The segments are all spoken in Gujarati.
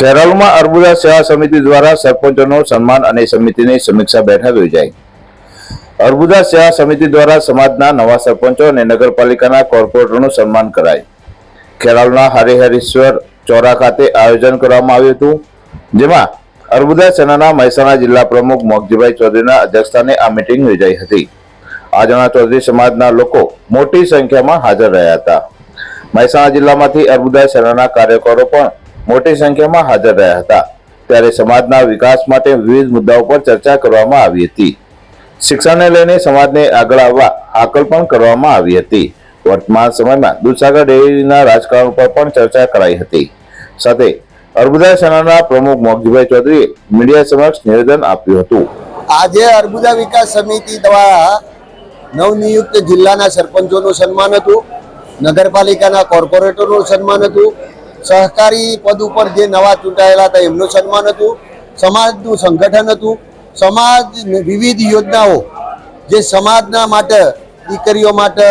ખેરાલુમાં અર્બુદા સેવા સમિતિ દ્વારા સરપંચોનું સન્માન અને સમિતિની સમીક્ષા બેઠક યોજાઈ. અર્બુદા સેવા સમિતિ દ્વારા સમાજના નવા સરપંચો અને નગરપાલિકાના કોર્પોરેટરનું સન્માન કરાય. ખેરાલુના હરિહરેશ્વર ચોરા ખાતે આયોજન કરવામાં આવ્યું હતું, જેમાં અર્બુદા સેનાના મહેસાણા જિલ્લા પ્રમુખ મોગજીભાઈ ચૌધરીના અધ્યક્ષસ્થાને આ મિટિંગ યોજાઈ હતી. આજના ચૌધરી સમાજના લોકો મોટી સંખ્યામાં હાજર રહ્યા હતા. મહેસાણા જિલ્લામાંથી અર્બુદા સેનાના કાર્યકરો પણ મોટી સંખ્યામાં હાજર રહ્યા હતા. ત્યારે સમાજના વિકાસ માટે વિવિધ મુદ્દાઓ પર ચર્ચા કરવામાં આવી હતી. શિક્ષણને લઈને સમાજને આગળ આવવા હાકલ પણ કરવામાં આવી હતી. વર્તમાન સમયમાં દૂધસાગર ડેરીના રાજકારણ પર પણ ચર્ચા કરાઈ હતી. સાથે અર્બુદા સેનાના પ્રમુખ મોગજીભાઈ ચૌધરીએ મીડિયા સમક્ષ નિવેદન આપ્યું હતું. આજે અર્બુદા વિકાસ સમિતિ દ્વારા નવનિયુક્ત જિલ્લાના સરપંચોનું સન્માન હતું, નગરપાલિકાના કોર્પોરેટરનું સન્માન હતું સહકારી પદ ઉપર જે નવા ચૂંટાયેલા હતા, એમનું સન્માન હતું. સમાજનું સંગઠન હતું. સમાજ વિવિધ યોજનાઓ જે સમાજના માટે, દીકરીઓ માટે,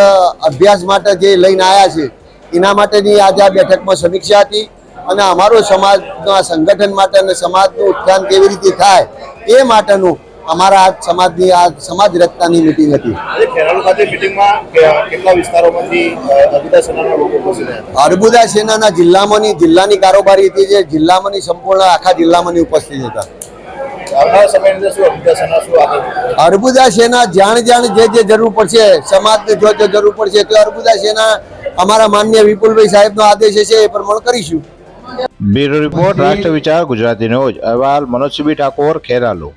અભ્યાસ માટે જે લઈને આવ્યા છે, એના માટેની આજે આ બેઠકમાં સમીક્ષા હતી અને અમારો સમાજના સંગઠન માટે અને સમાજનું ઉત્થાન કેવી રીતે થાય, એ માટેનું અમારા આજ સમાજની આ સમાજ રચનાની મિટિંગ હતી. આજે ખેરાલુ ખાતે મિટિંગમાં કે- કેટલા વિસ્તારોમાંથી અ, અર્બુદા સેનાના જિલ્લામાંની જિલ્લાની કારોબારી હતી જે જિલ્લામાંની સંપૂર્ણ આખા જિલ્લામાંની ઉપસ્થિત હતા. અર્બુદા સેના જાણ જાણ જે જે જરૂર પડશે સમાજને જો જો જરૂર પડશે તો અર્બુદા સેના અમારા માન્ય વિપુલભાઈ સાહેબનો આદેશ છે એ પ્રમાણે કરીશું. બ્યુરો રિપોર્ટ રાષ્ટ્ર વિચાર ગુજરાતી ન્યૂઝ. અહેવાલ મનોજસિંહ ઠાકોર ખેરાલુ.